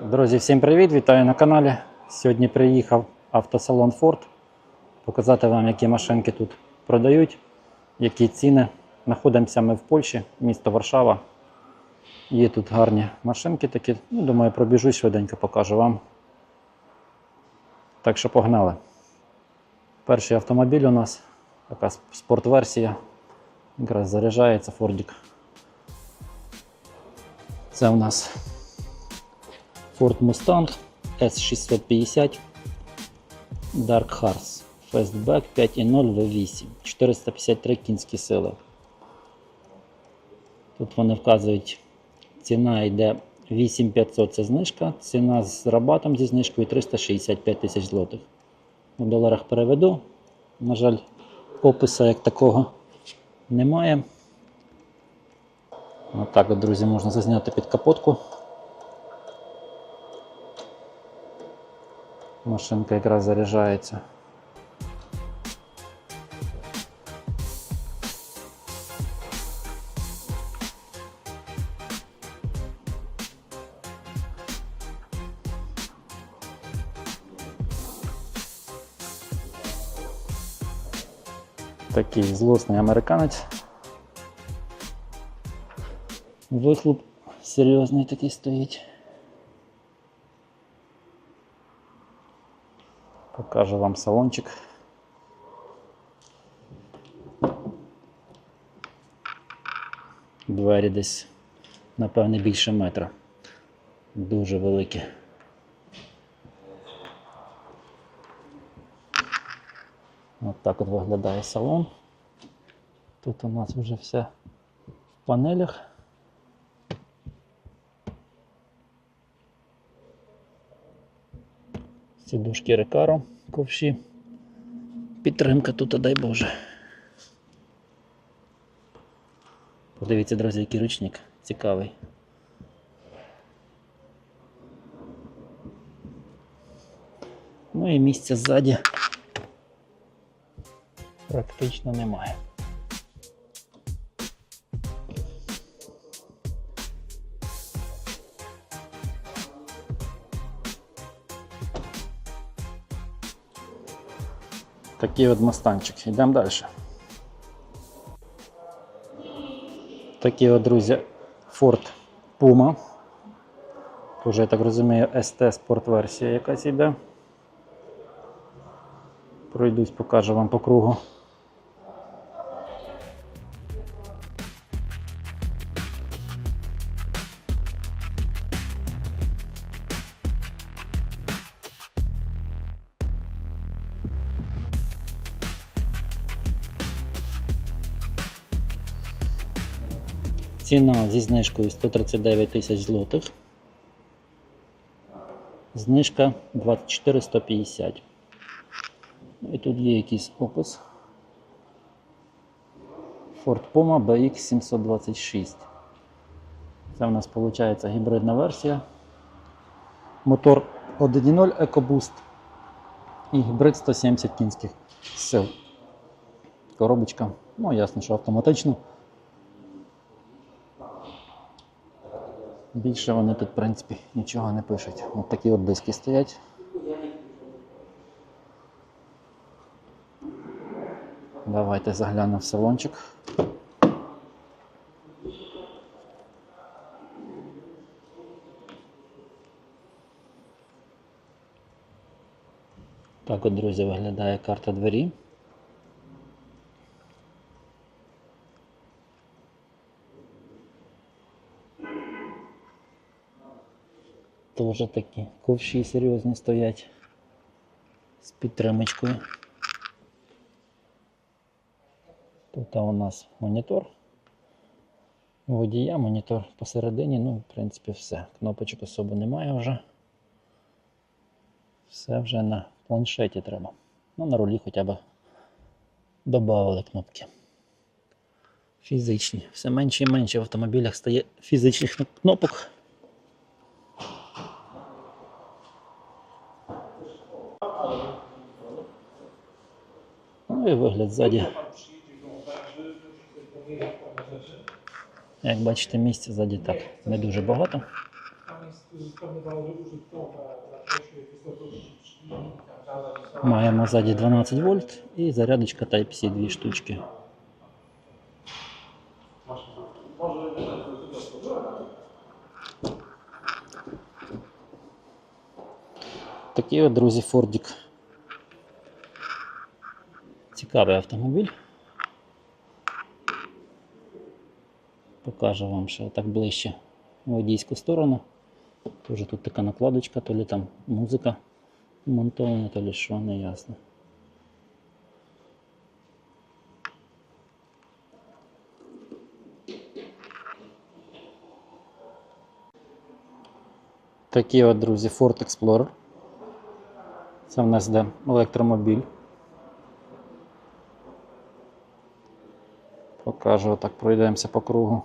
Друзі, всім привіт! Вітаю на каналі. Сьогодні приїхав автосалон Ford. Показати вам, які машинки тут продають, які ціни. Знаходимося ми в Польщі, місто Варшава. Є тут гарні машинки такі. Ну, думаю, пробіжусь швиденько покажу вам. Так що погнали. Перший автомобіль у нас така спортверсія. Якраз заряджається Фордік. Це у нас Ford Mustang S650 Dark Horse Fastback 5.0 V8 453 кінські сили. Тут вони вказують, ціна йде 8500 це знижка, ціна з рабатом зі знижкою 365 тисяч злотих. У доларах переведу. На жаль, опису як такого немає. Отак, от, друзі, можна зазняти під капотку. Машинка якраз заряджається. Такий злосний американець. Вихлоп серйозний такий стоїть. Покажу вам салончик. Двері десь, напевне, більше метра. Дуже великі. От так от виглядає салон. Тут у нас вже все в панелях. Сідушки Рекаро ковші. Підтримка тут, дай Боже. Подивіться, друзі, який ручник цікавий. Ну і місця ззаді практично немає. Такий от мастанчик. Йдемо далі. Такі от, друзі, Ford Puma. Тоже, я так розумію, ST спорт версія якась йде. Пройдусь, покажу вам по кругу. Ціна зі знижкою 139 тисяч злотих. Знижка 24 150. Ну, І тут є якийсь опис. Ford Puma BX 726. Це в нас виходить гібридна версія. Мотор 1.0 EcoBoost і гібрид 170 кінських сил. Коробочка, ну ясно, що автоматично. Більше вони тут, в принципі, нічого не пишуть. Ось такі от диски стоять. Давайте заглянемо в салончик. Так от, друзі, виглядає карта двері. Тоже такі ковші серйозні стоять з підтримочкою. Тут у нас монітор. Водія монітор посередині, ну, в принципі, все. Кнопочок особо немає вже. Все вже на планшеті треба. Ну, на рулі хоча б додали кнопки. Фізичні. Все менше і менше в автомобілях стає фізичних кнопок. Ну і вигляд ззаді. Як бачите, місця ззаді так не дуже багато. Маємо ззаді 12 вольт і зарядочка Type-C дві штучки. Такий от, друзі, Фордік. Цікавий автомобіль. Покажу вам ще так ближче водійську сторону. Тоже тут така накладочка, то ли там музика монтована, то ли що, не ясно. Такі от, друзі, Ford Explorer. Це в нас де електромобіль. Покажу, отак пройдемося по кругу.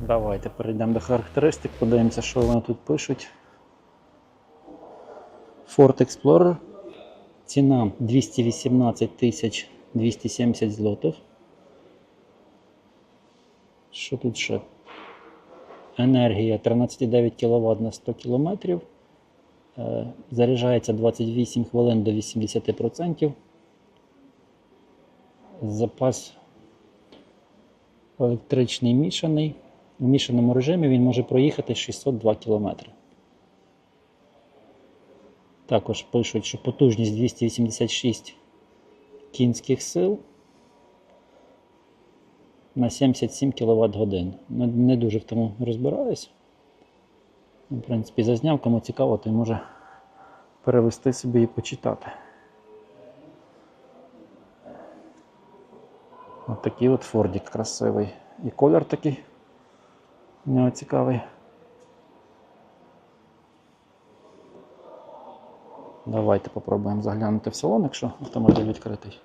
Давайте перейдемо до характеристик, подивимося, що вони тут пишуть. Ford Explorer. Ціна 218 тисяч 270 злотих. Що тут ще? Енергія 13,9 кВт на 100 км. Е, Заряджається 28 хвилин до 80%. Запас електричний мішаний. У мішаному режимі він може проїхати 602 км. Також пишуть, що потужність 286 кінських сил на 77 кВт годин. Не, дуже в тому розбираюсь. В принципі, зазняв, кому цікаво, той може перевести собі і почитати. Ось такий от Фордік красивий. І колір такий у нього цікавий. Давайте попробуємо заглянути в салон, якщо автомобіль відкритий.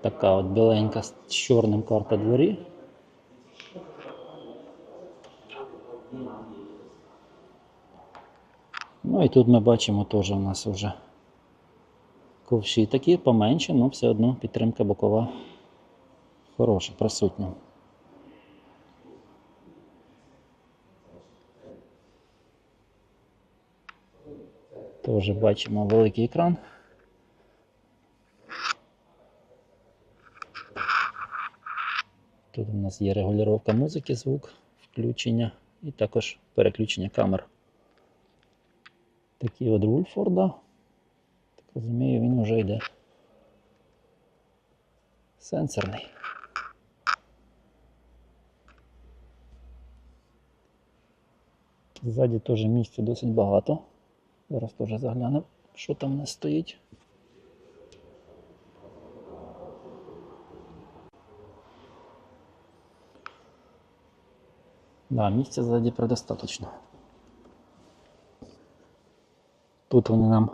Така от біленька з чорним карта двері. Ну і тут ми бачимо теж у нас вже ковші такі поменше, але все одно підтримка бокова хороша, присутня. Теж бачимо великий екран. Тут у нас є регулювання музики, звук, включення і також переключення камер. Такий от руль Форда. Так розумію, він вже йде сенсорний. Ззаді теж місця досить багато. Зараз теж заглянемо, що там у нас стоїть. Да, місця ззаді предостаточно. Тут вони нам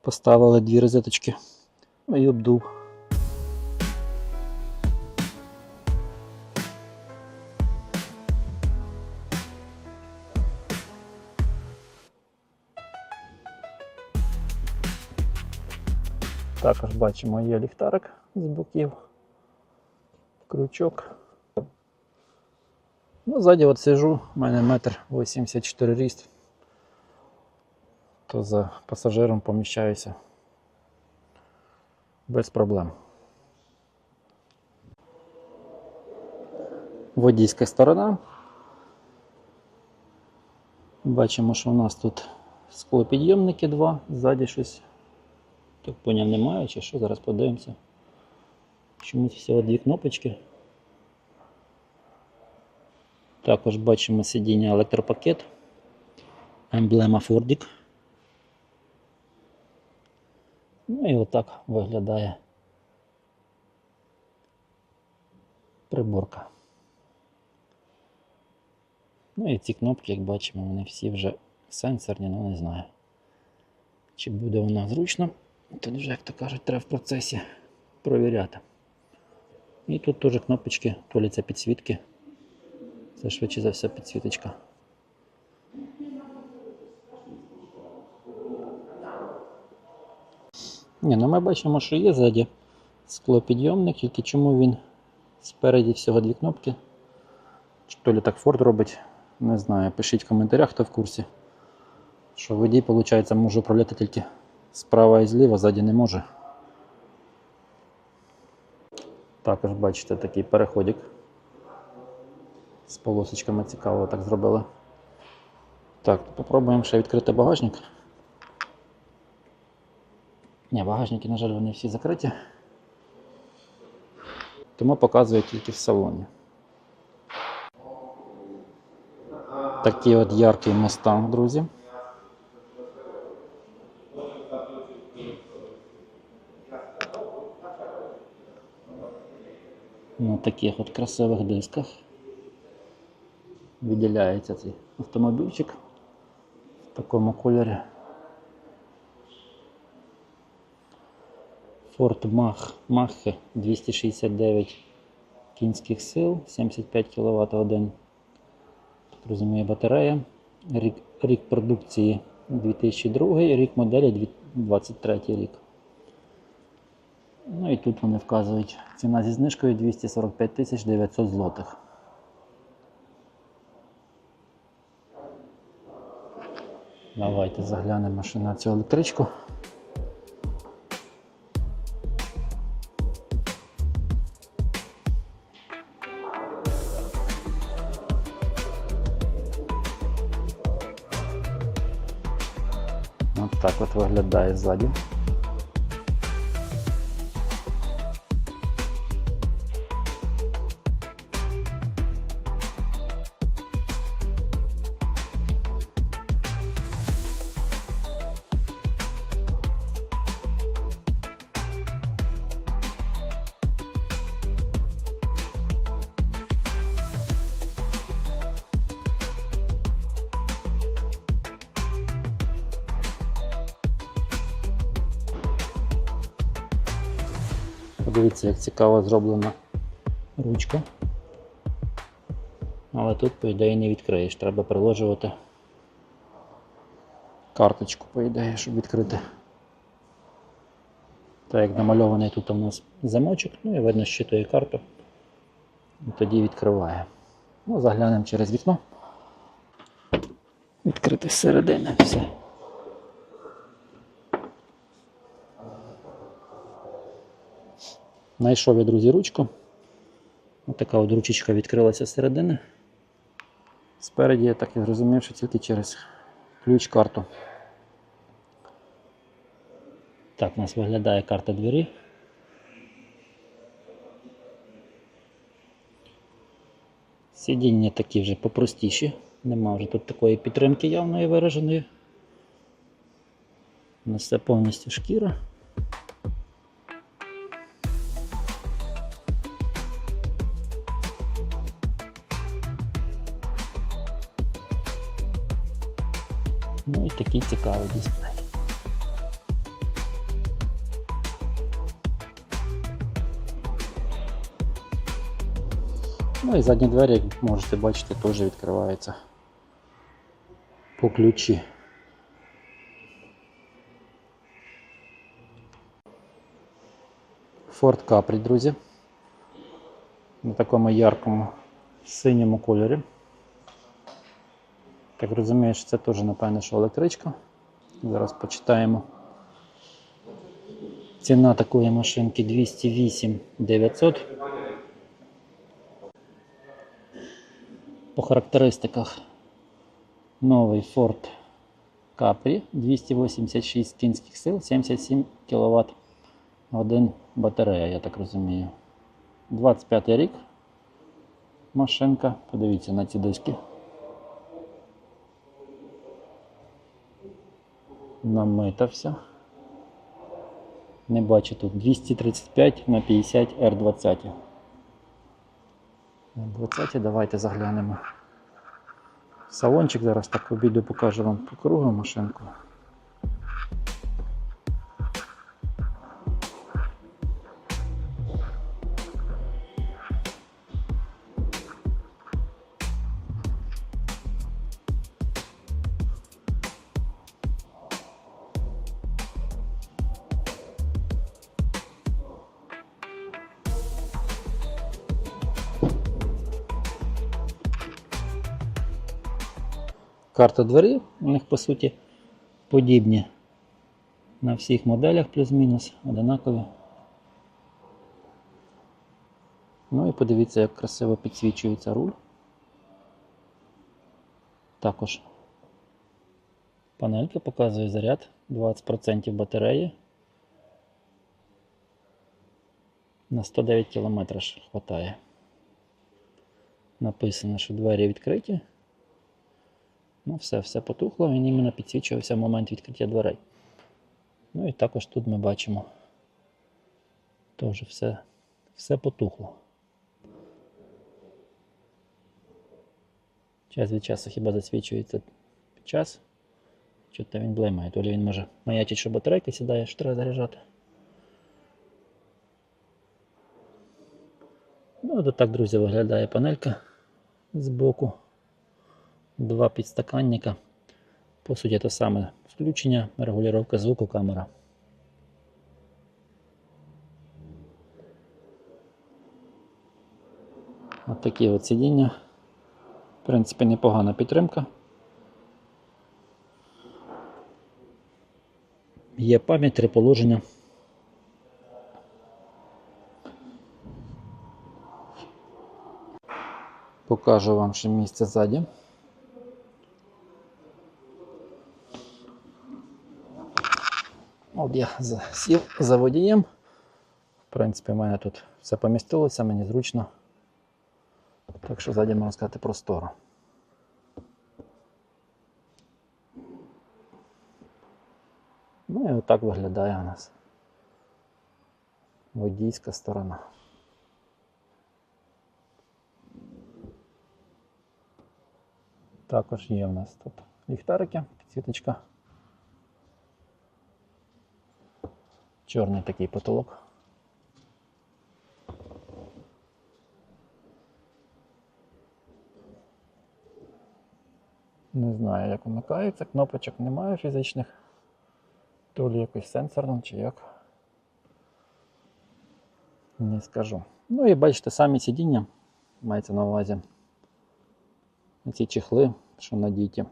поставили дві розеточки і обдув. Також бачимо є ліхтарик з боків, крючок. Ну, ззаді от сижу, у мене метр 84 ріст, то за пасажиром поміщаюся без проблем. Водійська сторона. Бачимо, що у нас тут склопідйомники два, ззаді щось так поняв немає, чи що, зараз подивимося. Чомусь всього дві кнопочки. Також бачимо сидіння електропакет, емблема Fordік. Ну і отак виглядає приборка. Ну і ці кнопки, як бачимо, вони всі вже сенсорні, ну не знаю. Чи буде вона зручно Тут вже, як то кажуть, треба в процесі провіряти. І тут теж кнопочки, туляться підсвітки. Це швидше за все підсвіточка. Ні, ну ми бачимо, що є ззаді склопідйомник, тільки чому він спереді всього дві кнопки. Чи то лі так Форд робить, не знаю. Пишіть в коментарях, хто в курсі. Що водій, виходить, може управляти тільки справа і зліва, ззаді не може. Також бачите такий переходик. З полосочками цікаво так зробили. Так, попробуємо ще відкрити багажник. Ні, багажники, на жаль, вони всі закриті. Тому показую тільки в салоні. Такий от яркий мустанг, друзі. На таких от красивих дисках виділяється цей автомобільчик в такому кольорі. Ford Mach Mach 269 кінських сил, 75 кВт годин. Так розумію, батарея. Рік, рік продукції 2002, рік моделі 2023 рік. Ну і тут вони вказують ціна зі знижкою 245 тисяч 900 злотих. Давайте заглянемо ще на цю електричку. От так от виглядає ззаді. Подивіться, як цікаво зроблена ручка. Але тут, по ідеї, не відкриєш. Треба приложувати карточку, по ідеї, щоб відкрити. Так як намальований тут у нас замочок, ну і видно, щитує карту. І тоді відкриває. Ну, заглянемо через вікно. Відкрити зсередини все. Знайшов я, друзі, ручку. Ось така от ручечка відкрилася зсередини. Спереді я так і зрозумів, що тільки через ключ-карту. Так, у нас виглядає карта двері. Сидіння такі вже попростіші. Нема вже тут такої підтримки явної вираженої. У нас все повністю шкіра. Цікавий дисплей. Ну і задні двері, як можете бачити, теж відкриваються по ключі. Ford Capri, друзі. На такому яркому синьому кольорі. Так розумію, що це теж, напевно, що електричка. Зараз почитаємо. Ціна такої машинки 208 900. По характеристиках новий Ford Capri 286 кінських сил, 77 кВт годин батарея, я так розумію. 25 рік машинка. Подивіться на ці диски. Намита вся. Не бачу тут 235 на 50 R20. R20 давайте заглянемо. Салончик зараз так обійду, покажу вам по кругу машинку. Карта двері, у них по суті подібні на всіх моделях плюс-мінус, одинакові. Ну і подивіться, як красиво підсвічується руль. Також панелька показує заряд 20% батареї. На 109 км хватає. Написано, що двері відкриті. Ну, все, все потухло, він іменно підсвічувався в момент відкриття дверей. Ну і також тут ми бачимо. Теж все, все потухло. Час від часу хіба засвічується під час. Що-то він блимає, то він може маячить, що батарейка сідає, що треба заряджати. Ну, от так, друзі, виглядає панелька збоку. Два підстаканника. По суті, те саме включення, регулювання звуку, камера. От такі от сидіння. В принципі, непогана підтримка. Є пам'ять, три положення. Покажу вам ще місце ззаді. От я сів за водієм. В принципі, в мене тут все помістилося, мені зручно. Так що ззаді можна сказати просторо. Ну і отак виглядає у нас водійська сторона. Також є у нас тут ліхтарики, підсвіточка. Чорний такий потолок. Не знаю, як вмикається, кнопочок немає фізичних. То ли якось сенсорно чи як. Не скажу. Ну і бачите, самі сидіння мається на увазі. Ці чехли, що надіті.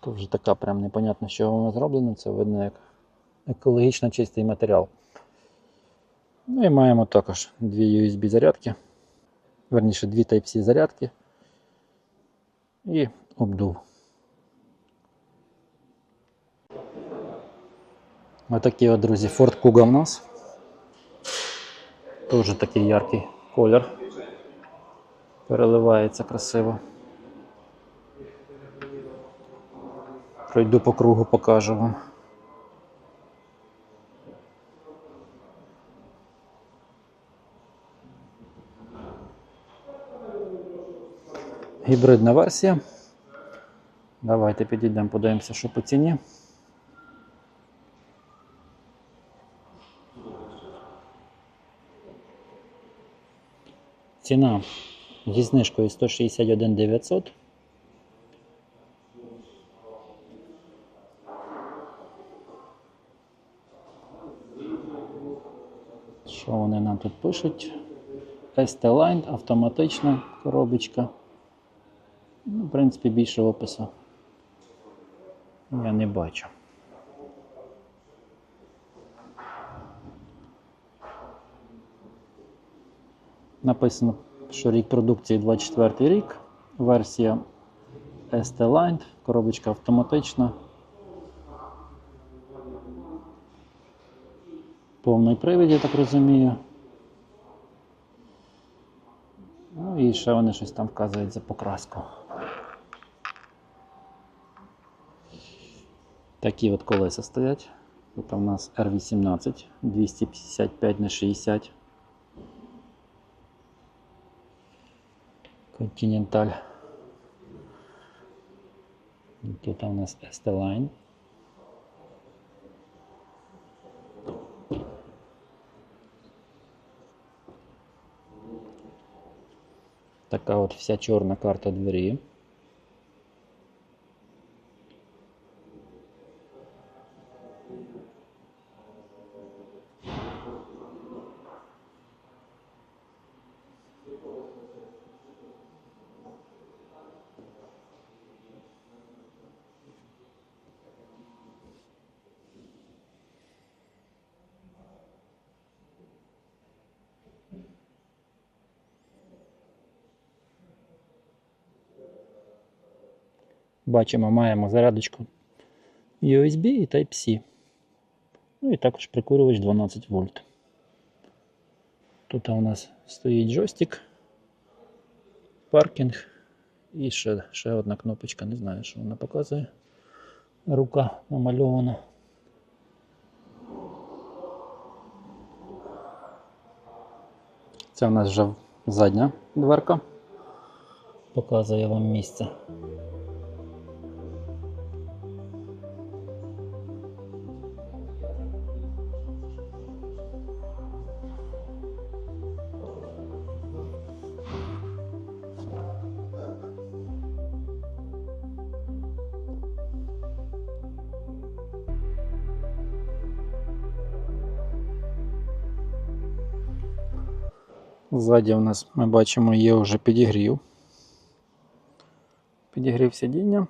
То вже така прям непонятно, що воно зроблено, це видно як екологічно чистий матеріал. Ну і маємо також дві USB зарядки. Верніше, дві Type-C зарядки і обдув. Отакий от, друзі, Ford Kuga у нас. Тоже такий яркий колір. Переливається красиво. Пройду по кругу, покажу вам. Гібридна версія. Давайте підійдемо, подивимося, що по ціні. Ціна зі знижкою 161 900. Що вони нам тут пишуть? ST-Line, автоматична коробочка. Ну, в принципі, більше опису я не бачу. Написано, що рік продукції 24 рік, версія ST-Line, коробочка автоматична. Повний привід, я так розумію. Ну і ще вони щось там вказують за покраску. Такі от колеса стоять. Тут у нас R18 255 на 60. Continental. Тут у нас ST-Line. Така от вся чорна карта двері. Бачимо, маємо зарядочку USB і Type-C. Ну і також прикурювач 12 вольт. Тут у нас стоїть джойстик, паркінг і ще, ще одна кнопочка, не знаю, що вона показує. Рука намальована. Це у нас вже задня дверка. Показує вам місце. Ззаді у нас ми бачимо є вже підігрів. Підігрів сидіння,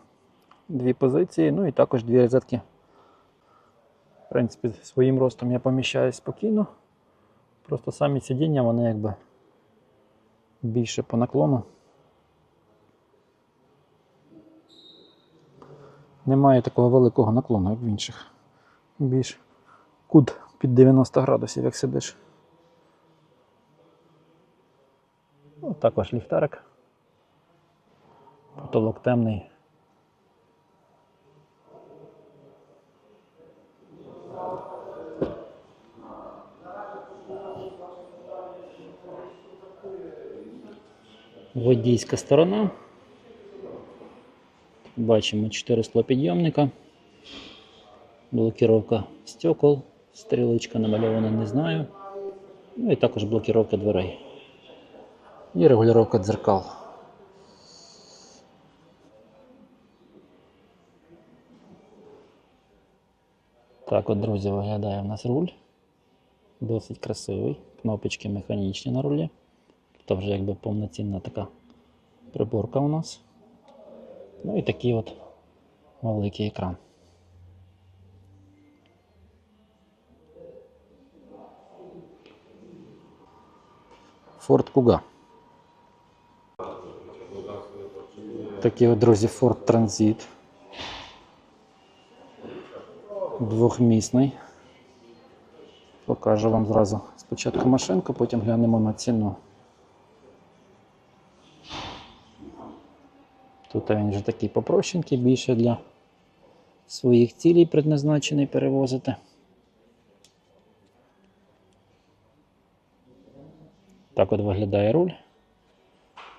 дві позиції, ну і також дві розетки. В принципі, своїм ростом я поміщаюсь спокійно. Просто самі сидіння, вони якби більше по наклону. Немає такого великого наклону, як в інших. Більш кут під 90 градусів, як сидиш. Також ліхтарик. Потолок темний. Водійська сторона. Бачимо 4 склопідйомника. Блокировка стекол. Стрілочка намальована, не знаю. Ну і також блокировка дверей. І регулювання дзеркал. Так от, друзі, виглядає у нас руль. Досить красивий. Кнопочки механічні на рулі. Тут вже якби повноцінна така приборка у нас. Ну і такий от великий екран. Ford Kuga. Такий от, друзі, Ford Transit. Двохмісний. Покажу вам зразу спочатку машинку, потім глянемо на ціну. Тут він вже такий попрощенький, більше для своїх цілей предназначений перевозити. Так от виглядає руль.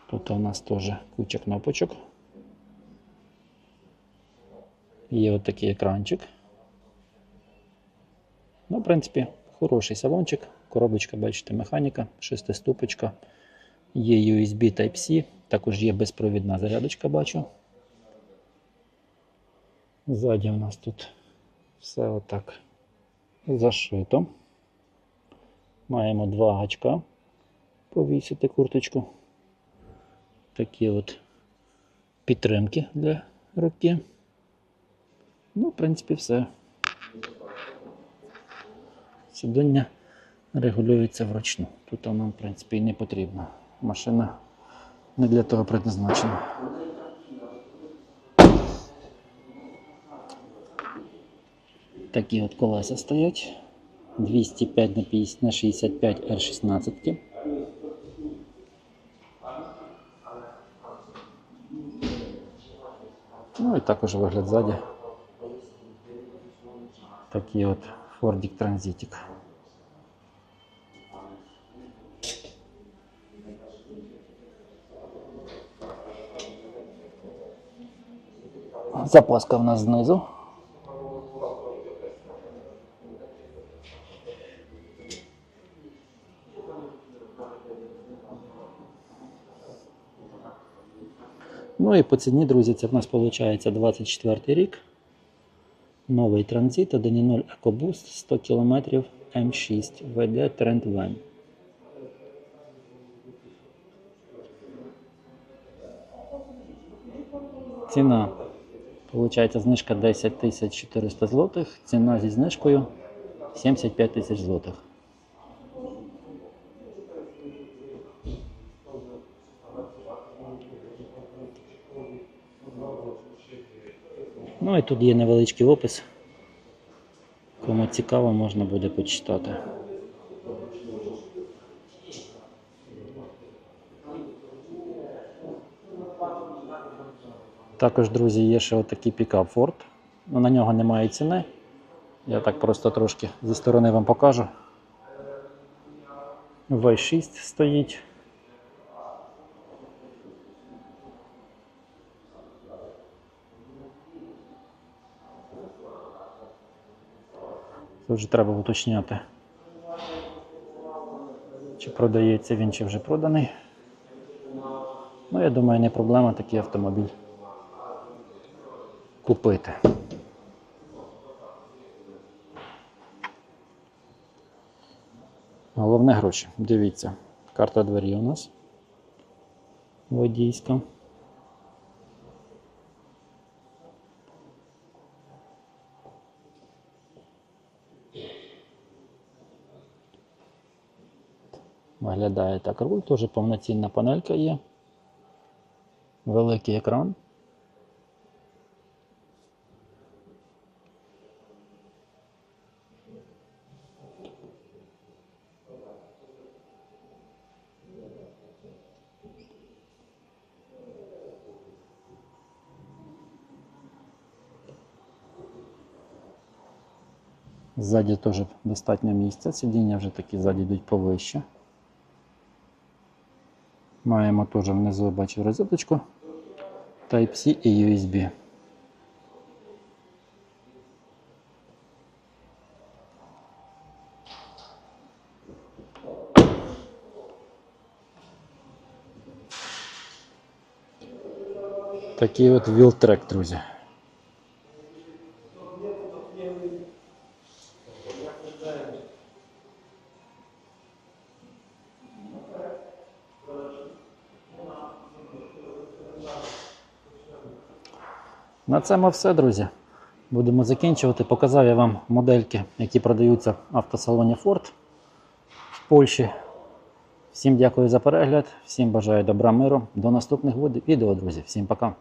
Тут у нас теж куча кнопочок. Є отакий екранчик. Ну, в принципі, хороший салончик. Коробочка, бачите, механіка, шестиступочка. Є USB Type-C, також є безпровідна зарядочка, бачу. Ззаді у нас тут все отак зашито. Маємо два гачка повісити курточку. Такі от підтримки для руки. Ну, в принципі, все. Сидіння регулюється вручну. Тут нам, в принципі, і не потрібно. Машина не для того предназначена. Такі от колеса стоять. 205 на 50 на 65 R16. Ну і також вигляд ззаді. Такий от Ford Transitik. Запаска в нас знизу. Ну і по ціні, друзі, це в нас виходить 24 рік. Новий транзит 1.0 EcoBoost 100 км М6 VD Trend Van. Ціна, Получається знижка 10 400 злотих, ціна зі знижкою 75 тисяч злотих. Ну і тут є невеличкий опис. Кому цікаво, можна буде почитати. Також, друзі, є ще отакий пікап Ford. Ну, на нього немає ціни. Я так просто трошки зі сторони вам покажу. V6 стоїть. Це вже треба уточняти. Чи продається він, чи вже проданий. Ну, я думаю, не проблема такий автомобіль купити. Головне гроші. Дивіться, карта двері у нас водійська. Виглядає так руль, теж повноцінна панелька є. Великий екран. Ззаді теж достатньо місця. Сидіння вже такі ззаді йдуть повище. Маємо теж внизу бачу розеточку Type-C і USB. Такий от вілтрек, друзі. Цьому все, друзі. Будемо закінчувати. Показав я вам модельки, які продаються в автосалоні Ford в Польщі. Всім дякую за перегляд, всім бажаю добра миру. До наступних відео, друзі. Всім пока.